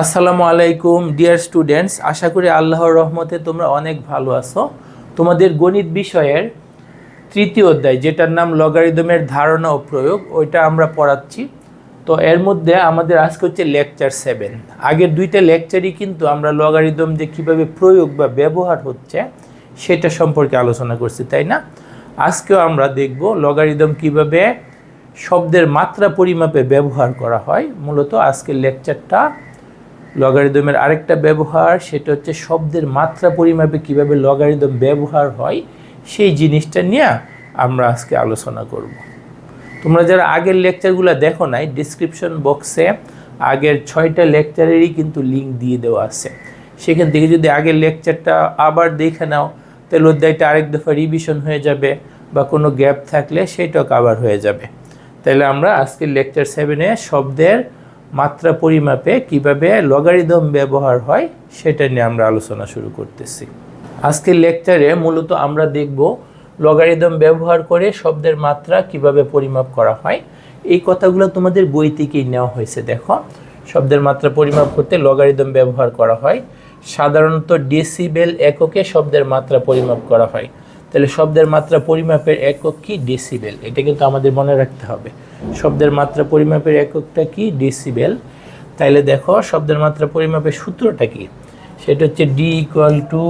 আসসালামু আলাইকুম, dear students. আশা করি আল্লাহর রহমতে তোমরা অনেক ভালো আছো। তোমাদের গণিত বিষয়ের তৃতীয় অধ্যায়, যেটার নাম লগারিদমের ধারণা ও প্রয়োগ, ওইটা আমরা পড়াচ্ছি। তো এর মধ্যে আমাদের আজকে হচ্ছে লেকচার সেভেন। আগের দুইটা লেকচারই কিন্তু আমরা লগারিদম যে কীভাবে প্রয়োগ বা ব্যবহার হচ্ছে, সেটা সম্পর্কে আলোচনা করছি, তাই না? আজকেও আমরা দেখব লগারিদম কীভাবে শব্দের মাত্রা পরিমাপে ব্যবহার করা হয়। মূলত আজকের লেকচারটা লগারিদমের আরেকটা ব্যবহার, সেটা হচ্ছে শব্দের মাত্রা পরিমাপে কীভাবে লগারিদম ব্যবহার হয়, সেই জিনিসটা নিয়ে আমরা আজকে আলোচনা করব। তোমরা যারা আগের লেকচারগুলো দেখো নাই ডিসক্রিপশন বক্সে আগের ছয়টা লেকচারেরই কিন্তু লিঙ্ক দিয়ে দেওয়া আছে। সেখান থেকে যদি আগের লেকচারটা আবার দেখে নাও, তাহলে অধ্যায়টা আরেক দফা রিভিশন হয়ে যাবে বা কোনো গ্যাপ থাকলে সেটাও কাভার হয়ে যাবে। তাহলে আমরা আজকের লেকচার সেভেনে শব্দের মাত্রা পরিমাপে কীভাবে লগারিদম ব্যবহার হয়, সেটা নিয়ে আমরা আলোচনা শুরু করতেছি। আজকের লেকচারে মূলত আমরা দেখব লগারিদম ব্যবহার করে শব্দের মাত্রা কীভাবে পরিমাপ করা হয়। এই কথাগুলো তোমাদের বই থেকেই নেওয়া হয়েছে, দেখো। শব্দের মাত্রা পরিমাপ করতে লগারিদম ব্যবহার করা হয়। সাধারণত ডেসিবেল এককে শব্দের মাত্রা পরিমাপ করা হয়। তাহলে শব্দের মাত্রা পরিমাপের একক কি ডেসিবেল এটা কিন্তু আমাদের মনে রাখতে হবে। শব্দের মাত্রা পরিমাপের এককটা কি ডেসিবেল তাইলে দেখো, শব্দের মাত্রা পরিমাপের সূত্রটা কি? সেটা হচ্ছে D equal to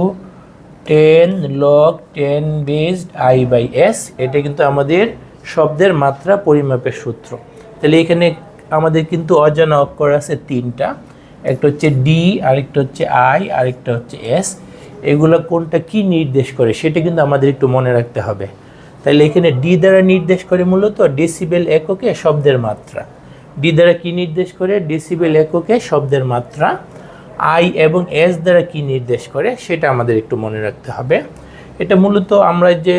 ten log ten based I by S এটা কিন্তু আমাদের শব্দের মাত্রা পরিমাপের সূত্র। তাহলে এখানে আমাদের কিন্তু অজানা অক্ষর আছে তিনটা। একটা হচ্ছে ডি আরেকটা হচ্ছে আই আরেকটা হচ্ছে এস এগুলো কোনটা কি নির্দেশ করে সেটা কিন্তু আমাদের একটু মনে রাখতে হবে। তাহলে এখানে ডি দ্বারা নির্দেশ করে মূলত ডেসিবেল এককে শব্দের মাত্রা। ডি দ্বারা কি নির্দেশ করে? ডেসিবেল এককে শব্দের মাত্রা। আই এবং এস দ্বারা কি নির্দেশ করে সেটা আমাদের একটু মনে রাখতে হবে। এটা মূলত আমরা যে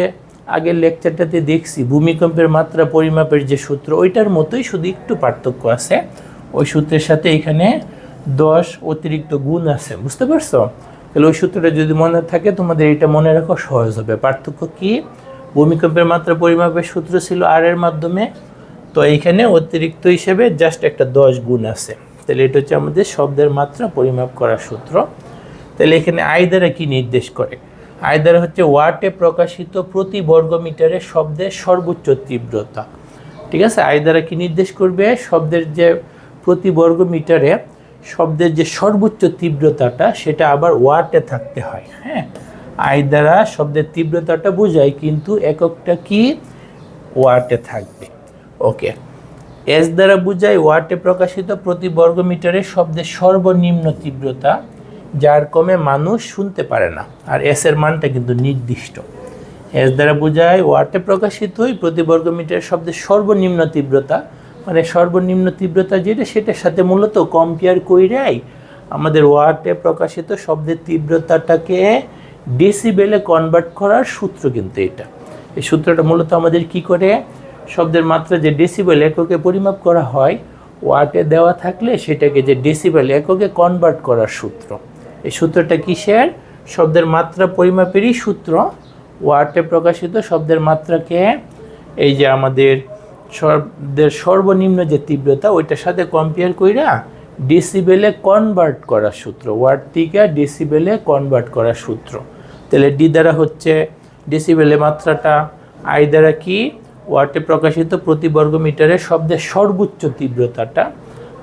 আগের লেকচারটাতে দেখছি, ভূমিকম্পের মাত্রা, পরিমাপের যে সূত্র, ওইটার মতোই শুধু একটু পার্থক্য আছে। ওই সূত্রের সাথে এখানে দশ অতিরিক্ত গুণ আছে, বুঝতে পারছ? তাহলে ওই সূত্রটা যদি মনে থাকে, তোমাদের এটা মনে রাখা, সহজ হবে। পার্থক্য কি? ভূমিকম্পের মাত্রা পরিমাপের সূত্র ছিল আর এর মাধ্যমে। তো এইখানে অতিরিক্ত হিসেবে জাস্ট একটা দশ গুণ আছে। তাহলে এটা হচ্ছে আমাদের শব্দের মাত্রা পরিমাপ করার সূত্র। তাহলে এখানে আই দ্বারা কি নির্দেশ করে? আই দ্বারা হচ্ছে ওয়াটে প্রকাশিত প্রতি বর্গ মিটারে শব্দের সর্বোচ্চ তীব্রতা। ঠিক আছে? আই দ্বারা কি নির্দেশ করবে? শব্দের যে প্রতি বর্গমিটারে শব্দের যে সর্বোচ্চ তীব্রতাটা, সেটা আবার ওয়াটে থাকতে হয় হ্যাঁ? আই দ্বারা শব্দের তীব্রতাটা বোঝায়, কিন্তু এককটা কি? ওয়াটে থাকবে। ওকে। এস দ্বারা বোঝায় ওয়াটে প্রকাশিত প্রতি বর্গ মিটারে শব্দের সর্বনিম্ন তীব্রতা, যার কমে মানুষ শুনতে পারে না। আর এস এর মানটা কিন্তু নির্দিষ্ট। এস দ্বারা বোঝায় ওয়াটে প্রকাশিতই প্রতি বর্গমিটারে শব্দের সর্বনিম্ন তীব্রতা মানে সর্বনিম্ন তীব্রতা যেটা, সেটার সাথে মূলত কম্পেয়ার কইরাই আমাদের ওয়ার্ডে প্রকাশিত শব্দের তীব্রতাটাকে ডেসিবেলে কনভার্ট করার সূত্র কিন্তু এটা। এই সূত্রটা মূলত আমাদের কি করে? শব্দের মাত্রা যে ডেসিবেল এককে পরিমাপ করা হয় ওয়াটে দেওয়া থাকলে সেটাকে যে ডেসিবেল এককে কনভার্ট করার সূত্র। এই সূত্রটা কিসের? শব্দের মাত্রা পরিমাপেরই সূত্র। ওয়াটে প্রকাশিত শব্দের মাত্রাকে এই যে আমাদের শব্দের সর্বনিম্ন যে তীব্রতা, ওইটার সাথে কম্পেয়ার কইরা ডেসিবেলে কনভার্ট করার সূত্র ওয়ার্ড থেকে ডেসিবেলে কনভার্ট করার সূত্র। তাহলে ডি দ্বারা হচ্ছে ডেসিবেলে মাত্রাটা আই দ্বারা কি? ওয়াটে প্রকাশিত প্রতি বর্গমিটারে শব্দের সর্বোচ্চ তীব্রতাটা,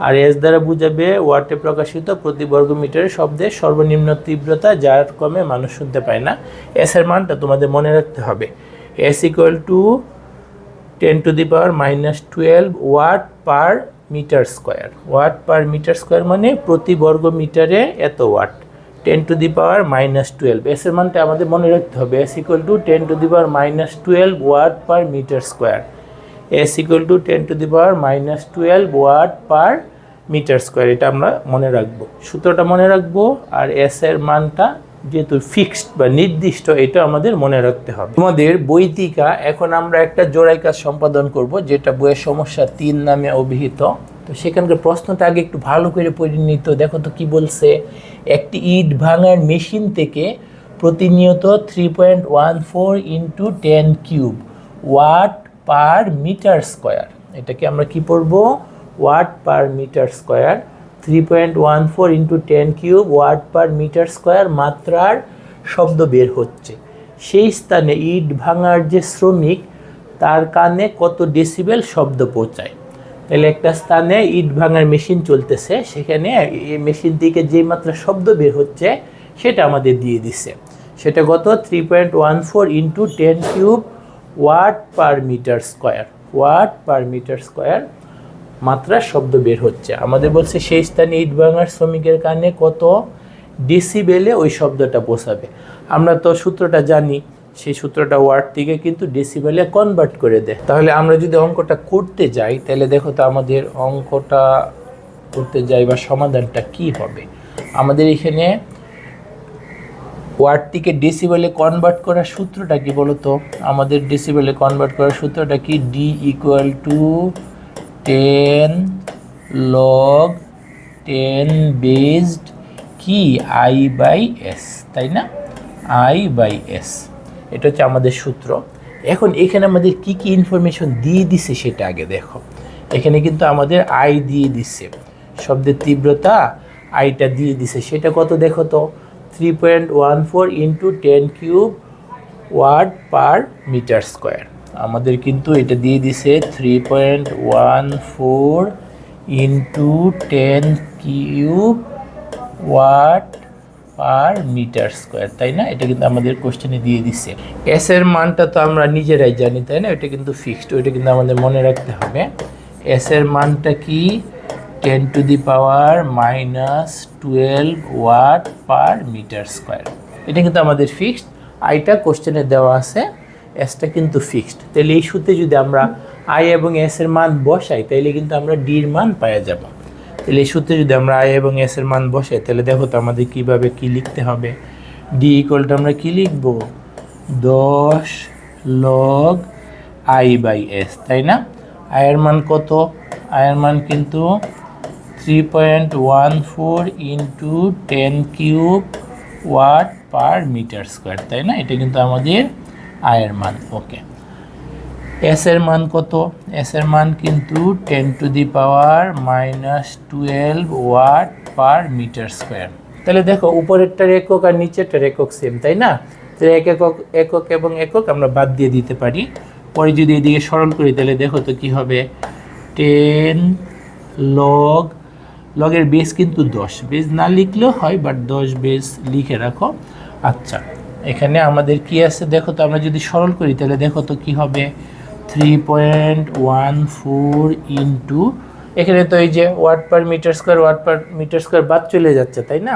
আর এস দ্বারা বুঝাবে ওয়াটে প্রকাশিত প্রতি বর্গ মিটারে শব্দের সর্বনিম্ন তীব্রতা, যার কমে মানুষ শুনতে পায় না। এস এর মানটা তোমাদের মনে রাখতে হবে। S equal to ten to the power minus twelve watt per metre square. Watt per metre square মানে প্রতি বর্গ মিটারে এত watt. Ten to the power minus twelve. S এর মানটা আমাদের মনে রাখতে হবে। S equal to ten to the power minus twelve watt per metre square. S equal to ten to the power minus twelve watt per metre square. এটা আমরা মনে রাখব। সূত্রটা মনে রাখব। আর এস এর মানটা যেহেতু ফিক্সড বা নির্দিষ্ট, এটা আমাদের মনে রাখতে হবে। তোমাদের বৈতিকা এখন আমরা একটা জোড়াই কাজ সম্পাদন করব, যেটা বইয়ের সমস্যা তিন নামে অভিহিত। তো সেখানকার প্রশ্নটা আগে একটু ভালো করে পড়ে নিত দেখো তো কি বলছে। একটি ইট ভাঙার মেশিন থেকে প্রতিনিয়ত three point one four into ten cube watt per metre square এটাকে আমরা কি পড়ব? Watt per metre square three point one four into ten cube watt per metre square মাত্রার শব্দ বের হচ্ছে। সেই স্থানে ইট ভাঙার যে শ্রমিক, তার কানে কত ডেসিবেল শব্দ পৌঁছায়? তাহলে একটা স্থানে ইট ভাঙার মেশিন চলতেছে, সেখানে এই মেশিন থেকে যে মাত্রা শব্দ বের হচ্ছে, সেটা আমাদের দিয়ে দিছে। সেটা কত? Three point one four into ten cube watt per metre square watt per metre square মাত্রা শব্দ বের হচ্ছে। আমাদের বলছে সেই স্থানে ইট ভাঙার শ্রমিকের কানে কত ডেসিবেলে ওই শব্দটা পৌঁছাবে। আমরা তো সূত্রটা জানি, সেই সূত্রটা ওয়ার্ড থেকে কিন্তু ডেসিবেলে কনভার্ট করে দেয়। তাহলে আমরা যদি অঙ্কটা করতে যাই, তাহলে দেখো তো আমাদের অঙ্কটা করতে যাই বা সমাধানটা কি হবে। আমাদের এখানে ওয়ার্ডটিকে ডেসিবেলে কনভার্ট করার সূত্রটা কি বলতো? আমাদের ডেসিবেলে কনভার্ট করার সূত্রটা কি? D equal to ten log ten based কি? আই বাই এস তাই না? আই বাই এস এটা হচ্ছে আমাদের সূত্র। এখন এখানে আমাদের কি কি ইনফরমেশন দিয়ে দিছে সেটা আগে দেখো। এখানে কিন্তু আমাদের আই দিয়ে দিছে। শব্দের তীব্রতা আইটা দিয়ে দিছে। সেটা কত দেখো তো? Three point one four into ten cube watt per metre square আমাদের কিন্তু এটা দিয়ে দিছে three point one four into ten cube watt per metre square তাই না? এটা কিন্তু আমাদের কোশ্চেনে দিয়ে দিচ্ছে এস এর মানটা তো আমরা নিজেরাই জানি, তাই না? এটা কিন্তু ফিক্সড ওইটা কিন্তু আমাদের মনে রাখতে হবে। এস এর মানটা কি? Ten to the power minus twelve watt per metre square এটা কিন্তু আমাদের ফিক্সড আইটা কোশ্চেনে দেওয়া আছে এসটা কিন্তু ফিক্সড তাহলে এই সূত্রে যদি আমরা আই এবং এস এর মান বসাই তাহলে কিন্তু আমরা ডির মান পাওয়া যাব। তাহলে এই সূত্রে যদি আমরা আই এবং এস এর মান বসাই তাহলে দেখো তো আমাদের কীভাবে কী লিখতে হবে। ডি ইকুয়ালটা আমরা কী লিখব? দশ লগ আই বাই এস তাই না? আয়ের মান কত? আয়ের মান কিন্তু three point one four into ten cube watt per metre square তাই না? এটা কিন্তু আমাদের আয়ের মান ওকে এস এর মান কত? এস এর মান কিন্তু ten to the power minus twelve watt per metre square তাহলে দেখো, উপরেরটার একক আর নিচেরটার একক সেম তাই না? তাহলে এক একক একক এবং একক আমরা বাদ দিয়ে দিতে পারি। পরে যদি এদিকে সরল করি, তাহলে দেখো তো কি হবে? টেন লগ লগের বেস কিন্তু দশ। বেস না লিখলেও হয় বাট দশ বেস লিখে রাখো। আচ্ছা। এখানে আমাদের কি আছে? দেখো তো, আমরা যদি সরল করি, তাহলে দেখো তো কি হবে? Three point one four into এখানে তো এই যে watt per metre square, watt per metre square বাদ চলে যাচ্ছে, তাই না?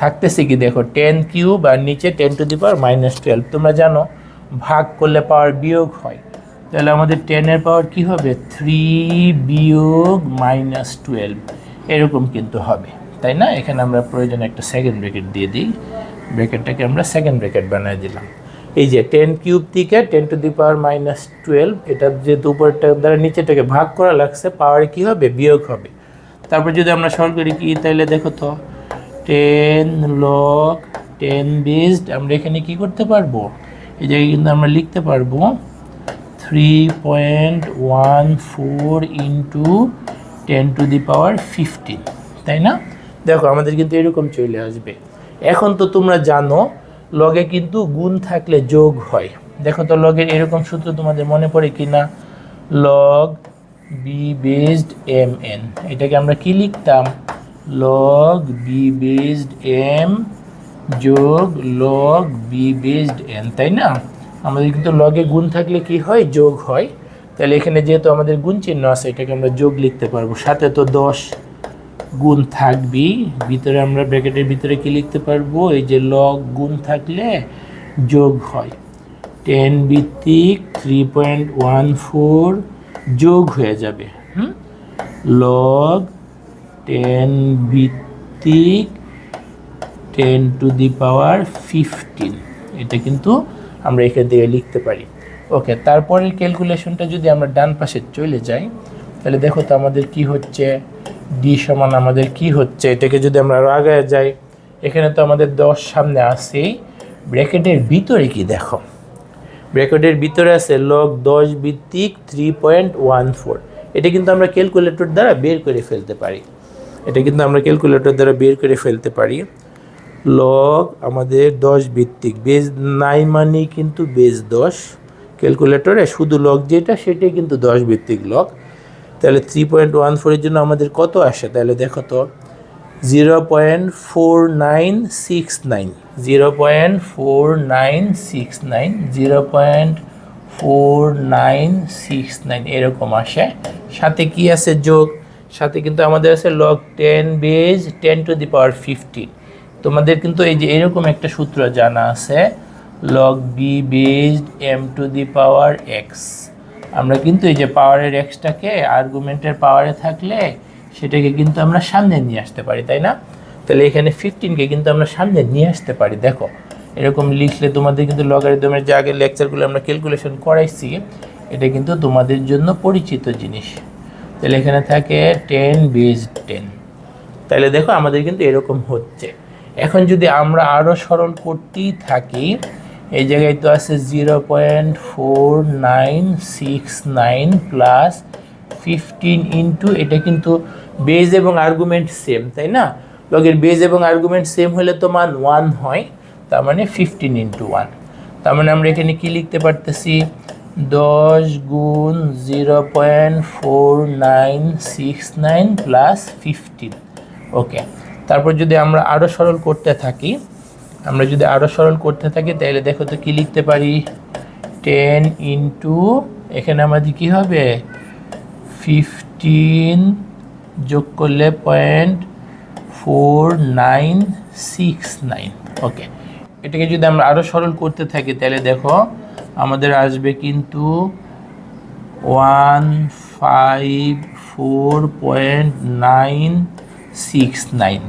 থাকতেছে কি দেখো টেন কিউব আর নিচে ten to the power minus twelve তোমরা জানো, ভাগ করলে পাওয়ার বিয়োগ হয়। তাহলে আমাদের টেনের পাওয়ার কি হবে? থ্রি বিয়োগ মাইনাস টুয়েলভ এরকম কিন্তু হবে, তাই না? এখানে আমরা প্রয়োজনে একটা সেকেন্ড ব্রেকেট দিয়ে দিই। ব্রেকেটটাকে আমরা সেকেন্ড ব্রেকেট বানিয়ে দিলাম। এই যে টেন কিউব থেকে ten to the power minus twelve এটা যেহেতু উপরটা দ্বারা নিচেটাকে ভাগ করা লাগছে পাওয়ার কী হবে? বিয়োগ হবে। তারপর যদি আমরা সরল করি কি, তাহলে দেখো তো টেন লক টেন বেসড আমরা এখানে কি করতে পারব? এই জায়গায় কিন্তু আমরা লিখতে পারব three point one four into ten to the power fifteen তাই না? দেখো, আমাদের কিন্তু এরকম চলে আসবে। এখন তো তোমরা জানো লগে কিন্তু গুণ থাকলে যোগ হয়। দেখো তো লগের এরকম সূত্র তোমাদের মনে পড়ে কি না log B based M N এটাকে আমরা কি লিখতাম? লগ বি বেসড এম যোগ লগ বি বেসড এন তাই না? আমাদের কিন্তু লগে গুণ থাকলে কি হয়? যোগ হয়। তাহলে এখানে যেহেতু আমাদের গুণ চিহ্ন আছে, এটাকে আমরা যোগ লিখতে পারব। সাথে তো দশ। গুণ থাকবেই। ভিতরে আমরা ব্র্যাকেটের ভিতরে কি লিখতে পারব? এই যে লগ গুণ থাকলে যোগ হয়। টেন ভিত্তিক থ্রি পয়েন্ট ওয়ান ফোর যোগ হয়ে যাবে। হুম? লগ টেন ভিত্তিক ten to the power fifteen এটা কিন্তু আমরা এখান থেকে লিখতে পারি। ওকে তারপরের ক্যালকুলেশনটা যদি আমরা ডান পাশে চলে যাই, তাহলে দেখো তো আমাদের কি হচ্ছে? ডি সমান আমাদের কি হচ্ছে? এটাকে যদি আমরা আগে যাই, এখানে তো আমাদের দশ সামনে আসেই ব্র্যাকেটের ভিতরে কি দেখো? ব্র্যাকেটের ভিতরে আছে লগ দশ ভিত্তিক থ্রি পয়েন্ট ওয়ান ফোর এটা কিন্তু আমরা ক্যালকুলেটর দ্বারা বের করে ফেলতে পারি। এটা কিন্তু আমরা ক্যালকুলেটর দ্বারা বের করে ফেলতে পারি। লগ আমাদের দশ ভিত্তিক। বেজ নাই মানেই কিন্তু বেজ দশ। ক্যালকুলেটরে শুধু লগ যেটা, সেটাই কিন্তু দশ ভিত্তিক লগ তাহলে থ্রি পয়েন্ট ওয়ান ফোরের জন্য আমাদের কত আসে? তাহলে দেখো তো zero point four nine six nine zero point four nine six nine zero point four nine six nine এরকম আসে। সাথে কি আছে যোগ? সাথে কিন্তু আমাদের আছে log ten base ten to the power fifteen তোমাদের কিন্তু এই যে এরকম একটা সূত্র জানা আছে log B based M to the power X আমরা কিন্তু এই যে পাওয়ারের এক্সটাকে আর্গুমেন্টের পাওয়ারে থাকলে সেটাকে কিন্তু আমরা সামনে নিয়ে আসতে পারি, তাই না? তাহলে এখানে ফিফটিনকে কিন্তু আমরা সামনে নিয়ে আসতে পারি, দেখো। এরকম লিখলে তোমাদের কিন্তু লগারিদমের যে আগের লেকচারগুলো আমরা ক্যালকুলেশন করাইছি, এটা কিন্তু তোমাদের জন্য পরিচিত জিনিস। তাহলে এখানে থাকে টেন বেজ টেন তাহলে দেখো আমাদের কিন্তু এরকম হচ্ছে। এখন যদি আমরা আরও সরল করতেই থাকি এই জায়গায় তো আছে zero point four nine six nine plus fifteen into, এটা কিন্তু বেজ এবং আর্গুমেন্ট সেম তাই না? লগের বেজ এবং আর্গুমেন্ট সেম হলে তো মান ওয়ান হয়, তার মানে ফিফটিন ইন্টু ওয়ান তার মানে আমরা এখানে কি লিখতে পারতেছি? দশ গুণ zero point four nine six nine plus fifteen okay, তারপর যদি আমরা আরও সরল করতে থাকি আমরা যদি আরও সরল করতে থাকি, তাহলে দেখো তো কী লিখতে পারি? টেন ইন্টু এখানে আমাদের কী হবে? ফিফটিন যোগ করলে point four nine six nine okay এটাকে যদি আমরা আরও সরল করতে থাকি, তাহলে দেখো আমাদের আসবে কিন্তু one five four point nine six nine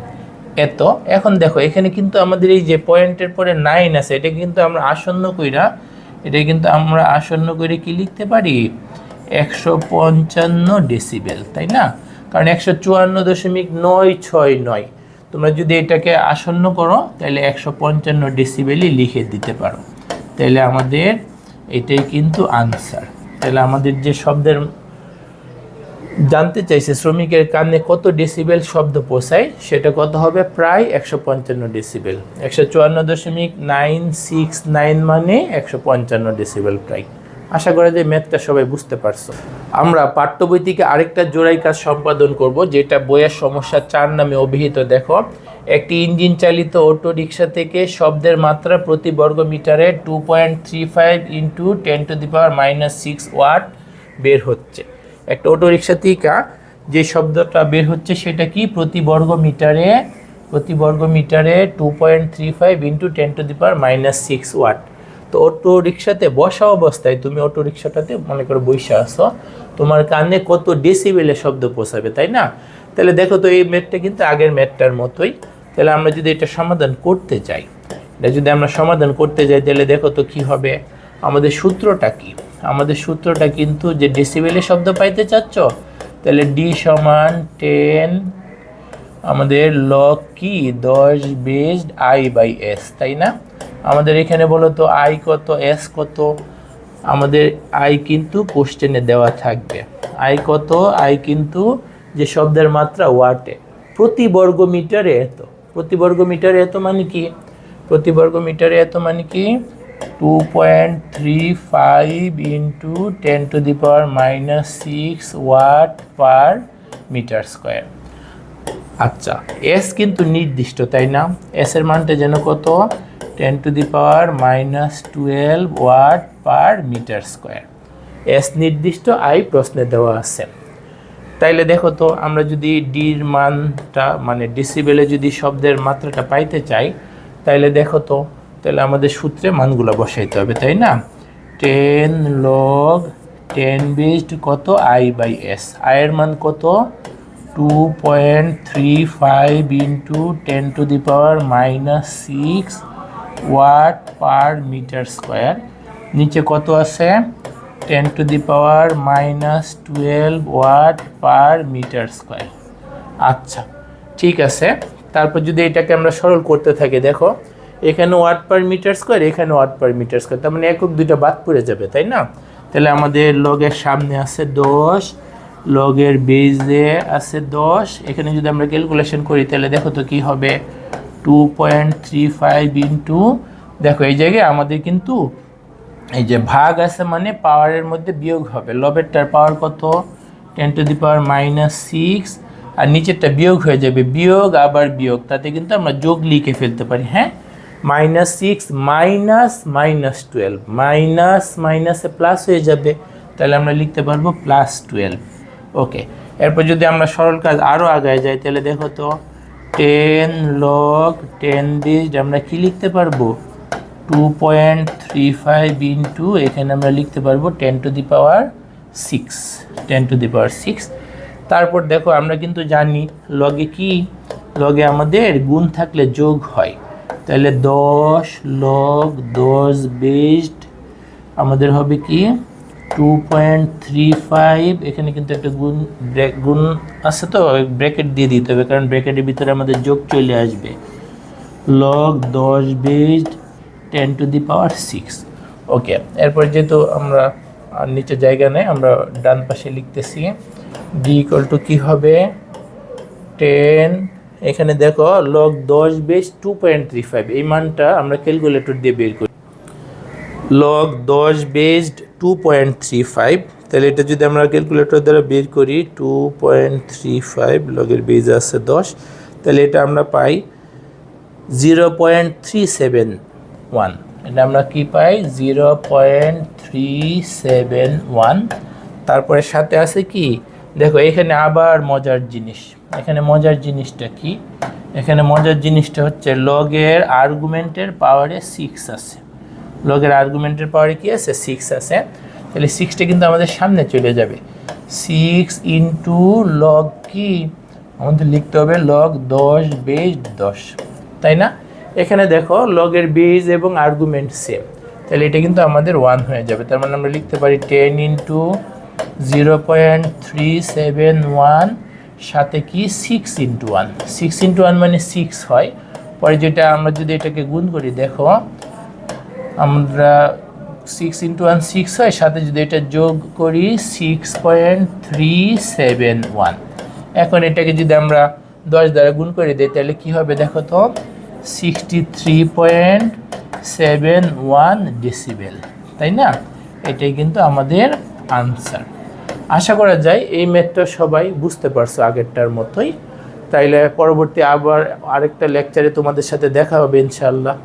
এত। এখন দেখো, এখানে কিন্তু আমাদের এই যে পয়েন্টের পরে নাইন আছে, এটা কিন্তু আমরা আসন্ন কইরা, এটা কিন্তু আমরা আসন্ন করে কি লিখতে পারি? একশো পঞ্চান্ন ডেসিবেল তাই না? কারণ একশো চুয়ান্ন দশমিক নয় ছয় নয়। তোমরা যদি এটাকে আসন্ন করো, তাহলে একশো পঞ্চান্ন ডেসিবেলই লিখে দিতে পারো। তাহলে আমাদের এটাই কিন্তু আনসার তাহলে আমাদের যে শব্দের জানতে চাইছে শ্রমিকের কানে কত ডেসিবেল শব্দ পোষায় সেটা কত হবে? প্রায় একশো পঞ্চান্ন ডেসিবেল একশো চুয়ান্ন দশমিক নাইন সিক্স নাইন মানে একশো পঞ্চান্ন ডেসিবেল প্রায়। আশা করা যায় ম্যাথটা সবাই বুঝতে পারছ। আমরা পাঠ্য বই থেকে আরেকটা জোড়াই কাজ সম্পাদন করব, যেটা বইয়ের সমস্যা চার নামে অভিহিত। দেখো, একটি ইঞ্জিন চালিত অটো রিক্সা থেকে শব্দের মাত্রা প্রতি বর্গ মিটারে two point three five into ten to the power minus six watt বের হচ্ছে। একটা অটো রিক্সা থেকে, যে শব্দটা বের হচ্ছে সেটা কি? প্রতি বর্গ মিটারে, প্রতি বর্গ মিটারে two point three five into ten to the power minus six watt তো অটো রিক্সাতে বসা অবস্থায় তুমি অটো রিক্সাটাতে মনে করো বৈশা আসো তোমার কানে কত ডেসিবেলে শব্দ পৌঁছাবে, তাই না? তাহলে দেখো তো এই ম্যাথটা কিন্তু আগের ম্যাথটার মতোই। তাহলে আমরা যদি এটা সমাধান করতে চাই, এটা যদি আমরা সমাধান করতে যাই, তাহলে দেখো তো কী হবে? আমাদের সূত্রটা কি? আমাদের সূত্রটা কিন্তু যে ডেসিবেলে শব্দ পাইতে চাচ্ছ, তাহলে ডি সমান টেন আমাদের লগ কি? দশ বেসড আই বাই এস তাই না? আমাদের এখানে বলো তো আই কত এস কত? আমাদের আই কিন্তু কোশ্চেনে দেওয়া থাকবে। আই কত? আই কিন্তু যে শব্দের মাত্রা ওয়াটে প্রতি বর্গ মিটারে এত। প্রতি বর্গ মিটারে এত মানে কি? প্রতি বর্গ মিটারে এত মানে কি? Two point three five into ten to the power minus six watt per metre square আচ্ছা। এস কিন্তু নির্দিষ্ট তাই না? এস এর মানটা যেন কত? Ten to the power minus twelve watt per metre square S নির্দিষ্ট আই প্রশ্নে দেওয়া আছে। তাইলে দেখো তো আমরা যদি ডির মানটা মানে ডিসিবেলে যদি শব্দের মাত্রাটা পাইতে চাই তাইলে দেখো তো তাহলে আমাদের সূত্রে মানগুলো বসাইতে হবে, তাই না? টেন লগ টেন বেসড কত? আই বাই এস আয়ের মান কত? Two point three five into ten to the power minus six watt per metre square নিচে কত আছে? Ten to the power minus twelve watt per metre square আচ্ছা ঠিক আছে। তারপর যদি এটাকে আমরা সরল করতে থাকি, দেখো এখানে ওয়াট পার মিটার স্কোয়ার এখানে ওয়াট পার মিটার স্কোয়ার তার মানে একক দুইটা বাদ পড়ে যাবে, তাই না? তাহলে আমাদের লগের সামনে আছে দশ লগের বেজে আছে দশ। এখানে যদি আমরা ক্যালকুলেশন করি, তাহলে দেখো তো কী হবে? Two point three five into দেখো এই জায়গায় আমাদের কিন্তু এই যে ভাগ আছে মানে পাওয়ারের মধ্যে বিয়োগ হবে। লবেরটার পাওয়ার কত? Ten to the power minus six আর নিচেরটা বিয়োগ হয়ে যাবে, বিয়োগ আবার বিয়োগ। তাতে কিন্তু আমরা যোগ লিখে ফেলতে পারি হ্যাঁ? Minus six minus minus twelve minus মাইনাসে প্লাস হয়ে যাবে। তাহলে আমরা লিখতে পারব প্লাস টুয়েলভ ওকে এরপর যদি আমরা সরল কাজ আরও আগায় যাই, তাহলে দেখো তো টেন লগ টেন দিস আমরা কি লিখতে পারব? Two point three five into এখানে আমরা লিখতে পারব ten to the power six ten to the power six তারপর দেখো, আমরা কিন্তু জানি লগে কি? লগে আমাদের গুণ থাকলে যোগ হয়। তাহলে দশ লগ দশ বেসড আমাদের হবে কি? টু পয়েন্ট থ্রি ফাইভ এখানে কিন্তু একটা গুণ ব্রেক গুণ আছে তো ব্র্যাকেট দিয়ে দিতে হবে, কারণ ব্র্যাকেটের ভিতরে আমাদের যোগ চলে আসবে। লগ দশ based ten to the power six okay, এরপর যেহেতু আমরা আর নিচে জায়গা নেই, আমরা ডান পাশে লিখতেছি। ডি ইকুয়াল টু কী হবে? টেন এখানে দেখো লগ দশ base two point three five এই মানটা আমরা ক্যালকুলেটর দিয়ে বের করি। লগ দশ based two point three five তাহলে এটা যদি আমরা ক্যালকুলেটর দ্বারা বের করি টু পয়েন্ট থ্রি ফাইভ লগের বেজ আছে দশ। তাহলে এটা আমরা পাই zero point three seven one এটা আমরা কি পাই? Zero point three seven one তারপরে সাথে আছে কি? দেখো, এখানে আবার মজার জিনিস। এখানে মজার জিনিসটা কি? এখানে মজার জিনিসটা হচ্ছে লগের আর্গুমেন্টের পাওয়ারে সিক্স আছে। লগের আর্গুমেন্টের পাওয়ারে কি আছে? সিক্স আছে। তাহলে সিক্সটা কিন্তু আমাদের সামনে চলে যাবে। সিক্স ইন্টু লগ কি? আমাদের লিখতে হবে লগ দশ বেস দশ। তাই না? এখানে দেখো, লগের বেজ এবং আর্গুমেন্ট সেম তাহলে এটা কিন্তু আমাদের ওয়ান হয়ে যাবে। তার মানে আমরা লিখতে পারি ten into zero point three seven one, সাথে কি six into one six into one মানে সিক্স হয়। পরে যেটা আমরা যদি এটাকে গুণ করি, দেখো, আমরা সিক্স ইন্টু ওয়ান সিক্স হয়, সাথে যদি এটা যোগ করি six point three seven one এখন এটাকে যদি আমরা দশ দ্বারা গুণ করে দিই, তাহলে কী হবে দেখো তো? Sixty three point seven one decibel তাই না? এটাই কিন্তু আমাদের আনসার আশা করা যায় এই ম্যাথটা সবাই বুঝতে পারছ আগেরটার মতোই। তাইলে পরবর্তী আবার আরেকটা লেকচারে তোমাদের সাথে দেখা হবে ইনশাল্লাহ